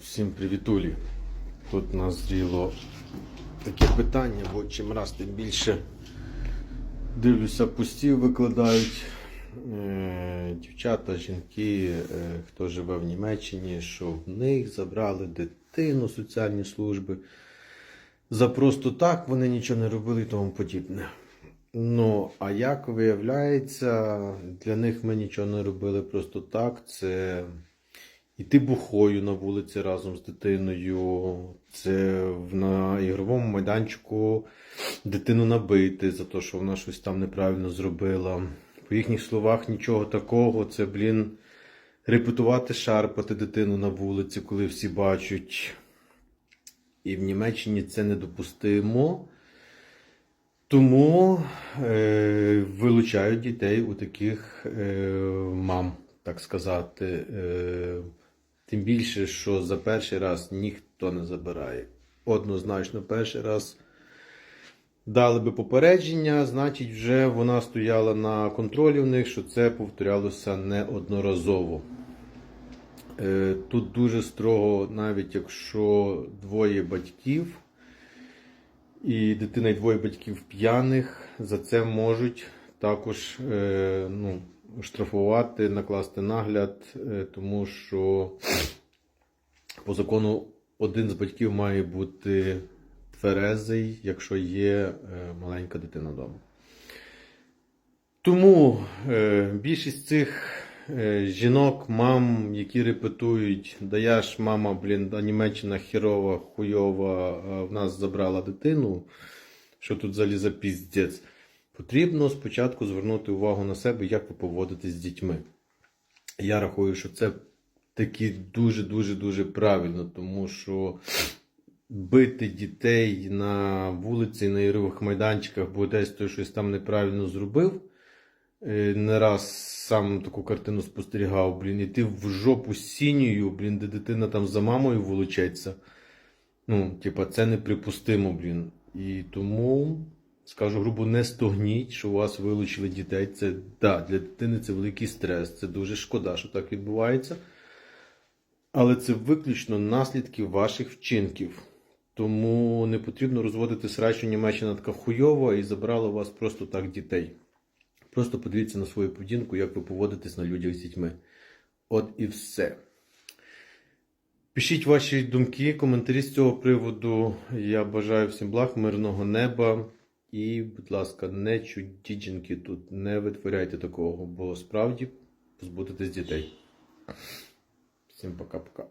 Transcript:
Всім привітулі. Тут назріло таке питання, бо чим раз тим більше дивлюся, постів викладають е, дівчата, жінки, е, хто живе в Німеччині, що в них забрали дитину соціальні служби. За просто так вони нічого не робили і тому подібне. Ну, а як виявляється, для них ми нічого не робили просто так. Це іти бухою на вулиці разом з дитиною, це на ігровому майданчику дитину набити за те, що вона щось там неправильно зробила. По їхніх словах нічого такого. Це, блін, репетувати, шарпати дитину на вулиці, коли всі бачать. І в Німеччині це недопустимо. Тому е, вилучають дітей у таких е, мам, так сказати. Е, тим більше, що за перший раз ніхто не забирає. Однозначно, перший раз дали би попередження, значить, вже вона стояла на контролі в них, що це повторялося неодноразово. Е, Тут дуже строго, навіть якщо двоє батьків і дитина і двоє батьків п'яних, за це можуть також е, ну, штрафувати, накласти нагляд, е, тому що по закону один з батьків має бути тверезий, якщо є е, маленька дитина вдома. Тому е, більшість цих жінок, мам, які репетують, да я ж мама, блін, а Німеччина хірова, хуйова, в нас забрала дитину. Що тут взагалі за піздець? Потрібно спочатку звернути увагу на себе, як ви поводитесь з дітьми. Я рахую, що це таки дуже-дуже дуже правильно, тому що бити дітей на вулиці, на ігрових майданчиках, бо десь той щось там неправильно зробив. Е, Не раз сам таку картину спостерігав, блін, іти в жопу сінію, блін, де дитина там за мамою волочеться. Ну, типа, це неприпустимо, блін. І тому, скажу грубо, не стогніть, що у вас вилучили дітей. Це да, для дитини це великий стрес. Це дуже шкода, що так відбувається. Але це виключно наслідки ваших вчинків. Тому не потрібно розводити срач, Німеччина така хуйова і забрала у вас просто так дітей. Просто подивіться на свою поведінку, як ви поводитесь на людях з дітьми. От і все. Пишіть ваші думки, коментарі з цього приводу. Я бажаю всім благ, мирного неба. І, будь ласка, не чудіть жінки тут, не витворяйте такого, бо справді позбудетесь дітей. Всім пока-пока.